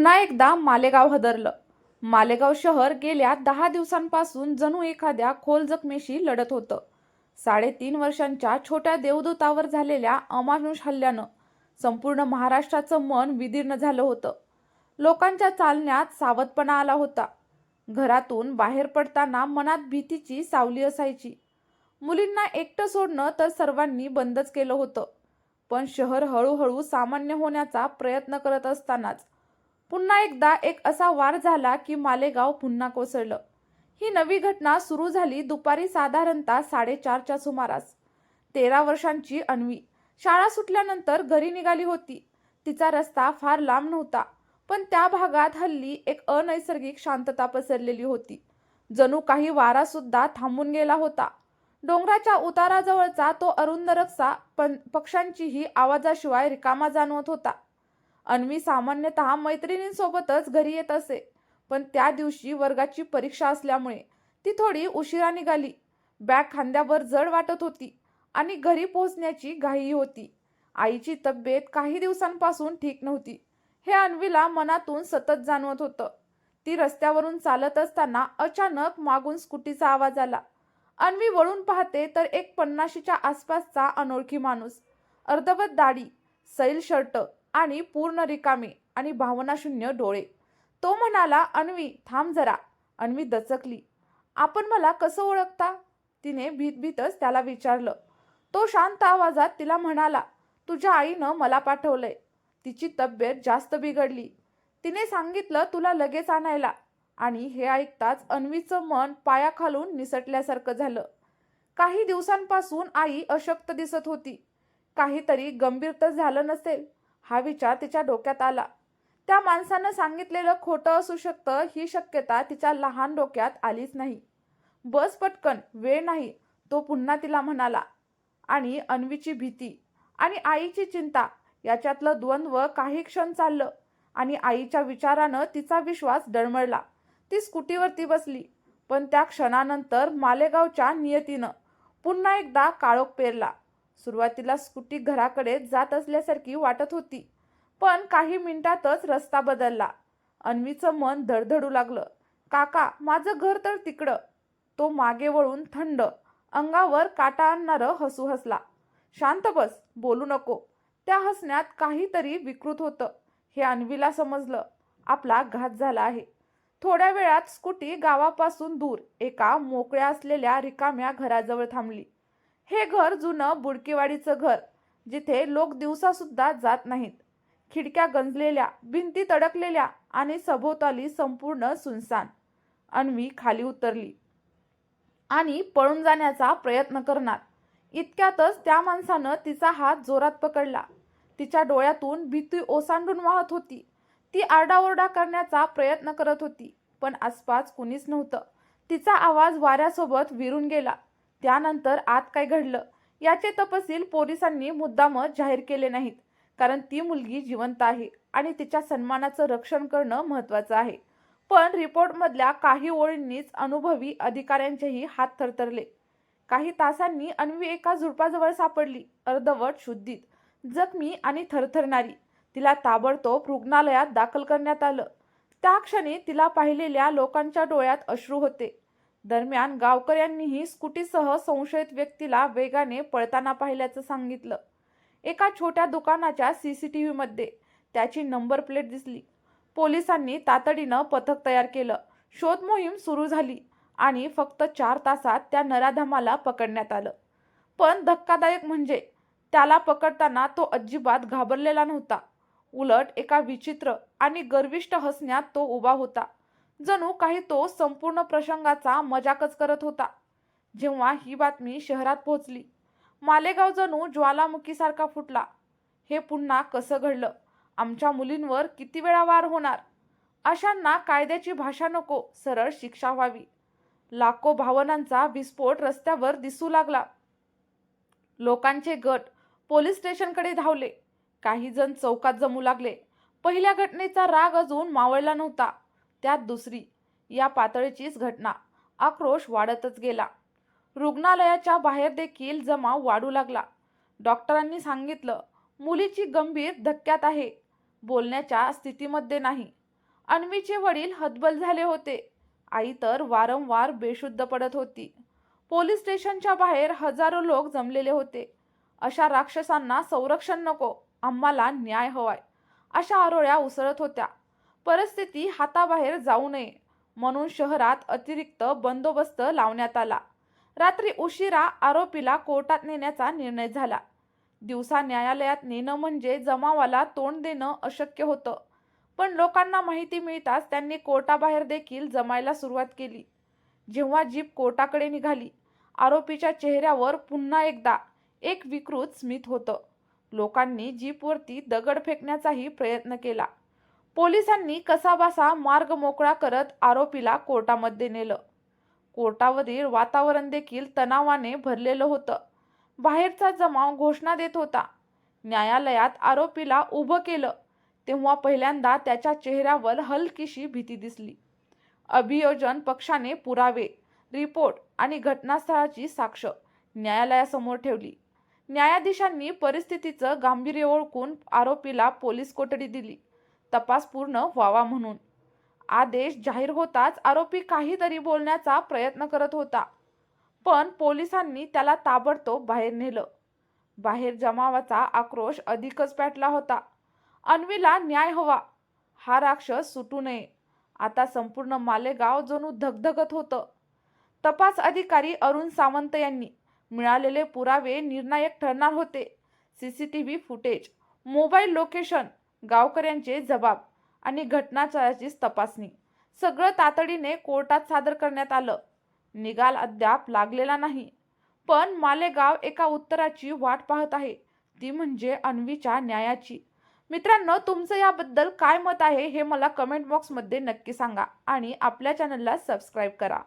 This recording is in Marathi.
पुन्हा एकदा मालेगाव हदरलं. मालेगाव शहर गेल्या दहा दिवसांपासून जणू एखाद्या खोल जखमेशी लढत होतं. साडेतीन वर्षांच्या छोट्या देवदूतावर झालेल्या अमानुष हल्ल्यानं संपूर्ण महाराष्ट्राचं मन विदीर्ण झालं होतं. लोकांच्या चालण्यात सावधपणा आला होता. घरातून बाहेर पडताना मनात भीतीची सावली असायची. मुलींना एकटं सोडणं तर सर्वांनी बंदच केलं होतं. पण शहर हळूहळू सामान्य होण्याचा प्रयत्न करत असतानाच पुन्हा एकदा एक असा वार झाला की मालेगाव पुन्हा कोसळलं. ही नवी घटना सुरू झाली दुपारी साधारणतः साडेचारच्या सुमारास. तेरा वर्षांची अन्वी. शाळा सुटल्यानंतर घरी निघाली होती. तिचा रस्ता फार लांब नव्हता पण त्या भागात हल्ली एक अनैसर्गिक शांतता पसरलेली होती. जणू काही वारा सुद्धा थांबून गेला होता. डोंगराच्या उताराजवळचा तो अरुंद रस्ता पण पक्ष्यांचीही आवाजाशिवाय रिकामा जाणवत होता. अन्वी सामान्यतः मैत्रिणींसोबतच घरी येत असे. पण त्या दिवशी वर्गाची परीक्षा असल्यामुळे ती थोडी उशिरा निघाली. बॅग खांद्यावर जड वाटत होती आणि घरी पोहोचण्याची घाई होती. आईची तब्येत काही दिवसांपासून ठीक नव्हती. हे अन्वीला मनातून सतत जाणवत होतं. ती रस्त्यावरून चालत असताना अचानक मागून स्कूटीचा आवाज आला. अन्वी वळून पाहते तर एक पन्नाशीच्या आसपासचा अनोळखी माणूस. अर्धवट दाढी सैल शर्ट आणि पूर्ण रिकामी आणि भावनाशून्य डोळे. तो म्हणाला अन्वी थांब जरा. अन्वी दचकली. आपण मला कसं ओळखता? तिने भीत भीतच त्याला विचारलं. तो शांत आवाजात तिला म्हणाला तुझ्या आईनं मला पाठवलंय. तिची तब्येत जास्त बिघडली. तिने सांगितलं तुला लगेच आणायला. आणि हे ऐकताच अन्वीचं मन पायाखालून निसटल्यासारखं झालं. काही दिवसांपासून आई अशक्त दिसत होती. काहीतरी गंभीर तर झालं नसेल. हा विचार तिच्या डोक्यात आला. त्या माणसानं सांगितलेलं खोटं असू शकतं ही शक्यता तिच्या लहान डोक्यात आलीच नाही. बस पटकन वेळ नाही तो पुन्हा तिला म्हणाला. आणि अन्वीची भीती आणि आईची चिंता याच्यातलं द्वंद्व काही क्षण चाललं आणि आईच्या विचारानं तिचा विश्वास डळमळला. ती स्कूटीवरती बसली पण त्या क्षणानंतर मालेगावच्या नियतीनं पुन्हा एकदा काळोख पेरला. सुरुवातीला स्कूटी घराकडे जात असल्यासारखी वाटत होती पण काही मिनिटातच रस्ता बदलला. अन्वीचं मन धडधडू लागलं. काका माझं घर तर तिकडं. तो मागे वळून थंड अंगावर काटा आणणारं हसू हसला. शांत बस बोलू नको. त्या हसण्यात काहीतरी विकृत होतं. हे अन्वीला समजलं. आपला घात झाला आहे. थोड्या वेळात स्कूटी गावापासून दूर एका मोकळ्या असलेल्या रिकाम्या घराजवळ थांबली. हे घर जुनं बुडकीवाडीचं घर जिथे लोक दिवसासुद्धा जात नाहीत. खिडक्या गंजलेल्या भिंती तडकलेल्या आणि सभोवताली संपूर्ण सुनसान. अन्वी खाली उतरली. आणि पळून जाण्याचा प्रयत्न करणार. इतक्यातच त्या माणसानं तिचा हात जोरात पकडला. तिच्या डोळ्यातून भीती ओसांडून वाहत होती. ती आरडाओरडा करण्याचा प्रयत्न करत होती पण आसपास कुणीच नव्हतं. तिचा आवाज वाऱ्यासोबत विरून गेला. त्यानंतर आत काय घडलं? याचे तपशील पोलिसांनी मुद्दामच जाहीर केले नाहीत. कारण ती मुलगी जिवंत आहे आणि तिच्या सन्मानाचं रक्षण करणं महत्त्वाचं आहे. पण रिपोर्टमधल्या काही ओळींनीच अनुभवी अधिकाऱ्यांचेही हात थरथरले. काही तासांनी अन्वी एका झुडपाजवळ सापडली अर्धवट शुद्धीत. जखमी आणि थरथरणारी. तिला ताबडतोब रुग्णालयात दाखल करण्यात आलं. त्या क्षणी तिला पाहिलेल्या लोकांच्या डोळ्यात अश्रू होते. दरम्यान गावकऱ्यांनीही स्कूटीसह संशयित व्यक्तीला वेगाने पळताना पाहिल्याचं सांगितलं. एका छोट्या दुकानाच्या सी सी टी व्हीमध्ये त्याची नंबर प्लेट दिसली. पोलिसांनी तातडीनं पथक तयार केलं. शोध मोहीम सुरू झाली आणि फक्त चार तासात त्या नराधमाला पकडण्यात आलं. पण धक्कादायक म्हणजे त्याला पकडताना तो अजिबात घाबरलेला नव्हता. उलट एका विचित्र आणि गर्विष्ट हसण्यात तो उभा होता. जणू काही तो संपूर्ण प्रसंगाचा मजाकच करत होता. जेव्हा ही बातमी शहरात पोहोचली मालेगाव जणू ज्वालामुखीसारखा फुटला. हे पुन्हा कसं घडलं? आमच्या मुलींवर किती वेळा वार होणार? अशांना कायद्याची भाषा नको सरळ शिक्षा व्हावी. लाखो भावनांचा विस्फोट रस्त्यावर दिसू लागला. लोकांचे गट पोलीस स्टेशनकडे धावले. काही जण चौकात जमू लागले. पहिल्या घटनेचा राग अजून मावळला नव्हता. त्यात दुसरी. या पातळीचीच घटना. आक्रोश वाढतच गेला. रुग्णालयाच्या बाहेर देखील जमाव वाढू लागला. डॉक्टरांनी सांगितलं मुलीची गंभीर धक्क्यात आहे. बोलण्याच्या स्थितीमध्ये नाही. अन्वीचे वडील हतबल झाले होते. आई तर वारंवार बेशुद्ध पडत होती. पोलीस स्टेशनच्या बाहेर हजारो लोक जमलेले होते. अशा राक्षसांना संरक्षण नको. आम्हाला न्याय हवाय. अशा आरोळ्या उसळत होत्या. परिस्थिती हाताबाहेर जाऊ नये म्हणून शहरात अतिरिक्त बंदोबस्त लावण्यात आला. रात्री उशिरा आरोपीला कोर्टात नेण्याचा निर्णय झाला. दिवसा न्यायालयात नेणं म्हणजे जमावाला तोंड देणं अशक्य होतं. पण लोकांना माहिती मिळताच त्यांनी कोर्टाबाहेर देखील जमायला सुरुवात केली. जेव्हा जीप कोर्टाकडे निघाली आरोपीच्या चेहऱ्यावर पुन्हा एकदा एक विकृत स्मित होतं. लोकांनी जीपवरती दगड फेकण्याचाही प्रयत्न केला. पोलिसांनी कसाबसा मार्ग मोकळा करत आरोपीला कोर्टामध्ये नेलं. कोर्टावरील वातावरण देखील तणावाने भरलेलं होतं. बाहेरचा जमाव घोषणा देत होता. न्यायालयात आरोपीला उभं केलं तेव्हा पहिल्यांदा त्याच्या चेहऱ्यावर हलकीशी भीती दिसली. अभियोजन पक्षाने पुरावे रिपोर्ट आणि घटनास्थळाची साक्ष न्यायालयासमोर ठेवली. न्यायाधीशांनी परिस्थितीचं गांभीर्य ओळखून आरोपीला पोलीस कोठडी दिली. तपास पूर्ण व्हावा म्हणून. आदेश जाहीर होताच आरोपी काहीतरी बोलण्याचा प्रयत्न करत होता. पण पोलिसांनी त्याला ताबडतोब बाहेर नेलं. बाहेर जमावाचा आक्रोश अधिकच पेटला होता. अन्वीला न्याय हवा. हा राक्षस सुटू नये. आता संपूर्ण मालेगाव जणू धगधगत होतं. तपास अधिकारी अरुण सावंत यांनी मिळालेले पुरावे निर्णायक ठरणार होते. C C T V footage mobile location गावकऱ्यांचे जबाब आणि घटनाचाराची तपासणी. सगळं तातडीने कोर्टात सादर करण्यात आलं. निकाल अद्याप लागलेला नाही. पण मालेगाव एका उत्तराची वाट पाहत आहे. ती म्हणजे अन्वीच्या न्यायाची. मित्रांनो तुमचं याबद्दल काय मत आहे हे मला कमेंट बॉक्समध्ये नक्की सांगा आणि आपल्या चॅनलला सबस्क्राईब करा.